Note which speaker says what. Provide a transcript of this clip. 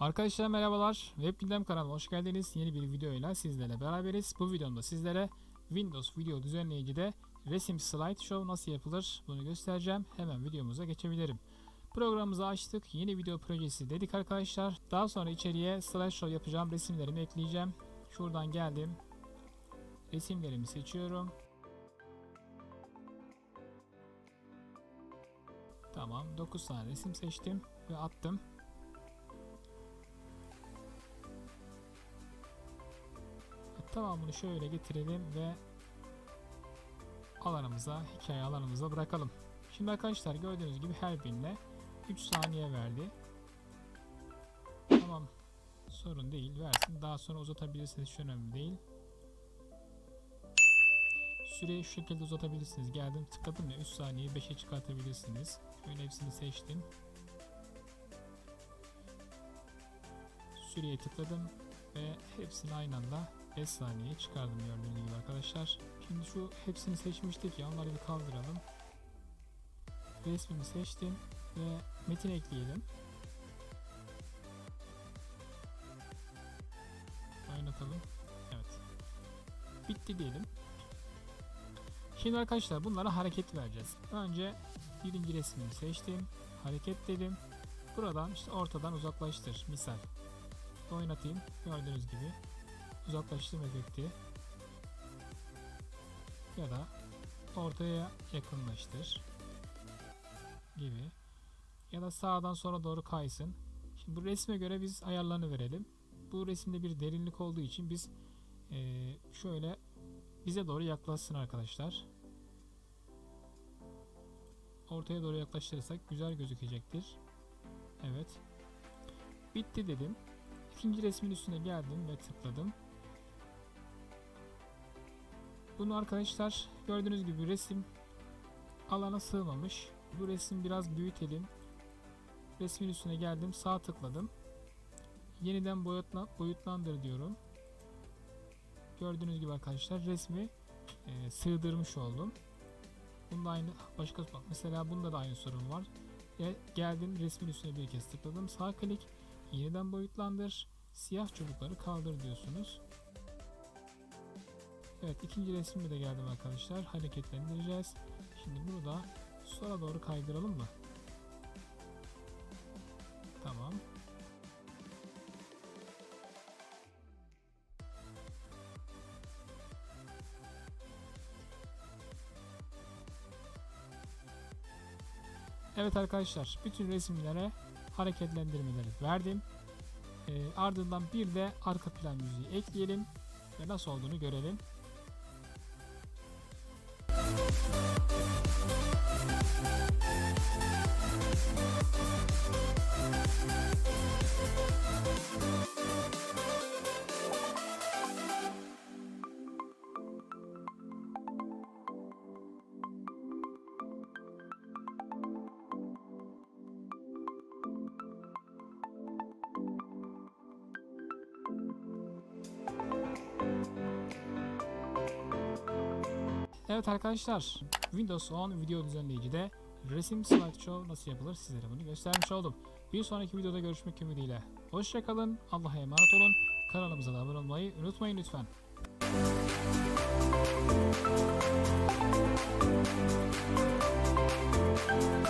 Speaker 1: Arkadaşlar merhabalar. Web Gündem kanalına hoş geldiniz. Yeni bir videoyla sizlerle beraberiz. Bu videomda sizlere Windows Video Düzenleyici'de resim slideshow nasıl yapılır bunu göstereceğim. Hemen videomuza geçebilirim. Programımızı açtık. Yeni video projesi dedik arkadaşlar. Daha sonra içeriye slideshow yapacağım resimlerimi ekleyeceğim. Şuradan geldim. Resimlerimi seçiyorum. Tamam 9 tane resim seçtim ve attım. Tamamını şöyle getirelim ve alanımıza, hikaye alanımıza bırakalım. Şimdi arkadaşlar gördüğünüz gibi her birine 3 saniye verdi. Tamam sorun değil versin. Daha sonra uzatabilirsiniz hiç önemli değil. Süreyi şu şekilde uzatabilirsiniz. Geldim tıkladım ya 3 saniyeyi 5'e çıkartabilirsiniz. Şöyle hepsini seçtim. Süreye tıkladım ve hepsini aynı anda 5 saniye çıkardım gördüğünüz gibi arkadaşlar. Şimdi şu hepsini seçmiştik ya onları bir kaldıralım. Resmini seçtim ve metin ekleyelim. Oynatalım. Evet. Bitti diyelim. Şimdi arkadaşlar bunlara hareket vereceğiz. Önce birinci resmini seçtim. Hareket dedim. Buradan işte ortadan uzaklaştır. Misal. Oynatayım. Gördüğünüz gibi uzaklaştırma efekti ya da ortaya yakınlaştır gibi ya da sağdan sonra doğru kaysın. Şimdi bu resme göre biz ayarlarını verelim. Bu resimde bir derinlik olduğu için biz eee, şöyle bize doğru yaklaşsın arkadaşlar. Ortaya doğru yaklaştırırsak güzel gözükecektir. Evet. Bitti dedim. İkinci resmin üstüne geldim ve tıkladım. Bunu arkadaşlar gördüğünüz gibi resim alana sığmamış. Bu resim biraz büyütelim. Resmin üstüne geldim sağ tıkladım. Yeniden boyutla, boyutlandır diyorum. Gördüğünüz gibi arkadaşlar resmi e, sığdırmış oldum. Bunda aynı başka mesela bunda da aynı sorun var. Ve geldim resmin üstüne bir kez tıkladım. Sağ klik yeniden boyutlandır. Siyah çubukları kaldır diyorsunuz. Evet ikinci resmi de geldim arkadaşlar. Hareketlendireceğiz. Şimdi bunu da sola doğru kaydıralım mı? Tamam. Evet arkadaşlar bütün resimlere hareketlendirmeleri verdim. Ee, ardından bir de arka plan müziği ekleyelim ve nasıl olduğunu görelim. Evet arkadaşlar Windows 10 video düzenleyicide resim slideshow nasıl yapılır sizlere bunu göstermiş oldum. Bir sonraki videoda görüşmek ümidiyle. Hoşçakalın, Allah'a emanet olun. Kanalımıza da abone olmayı unutmayın lütfen. Thank you.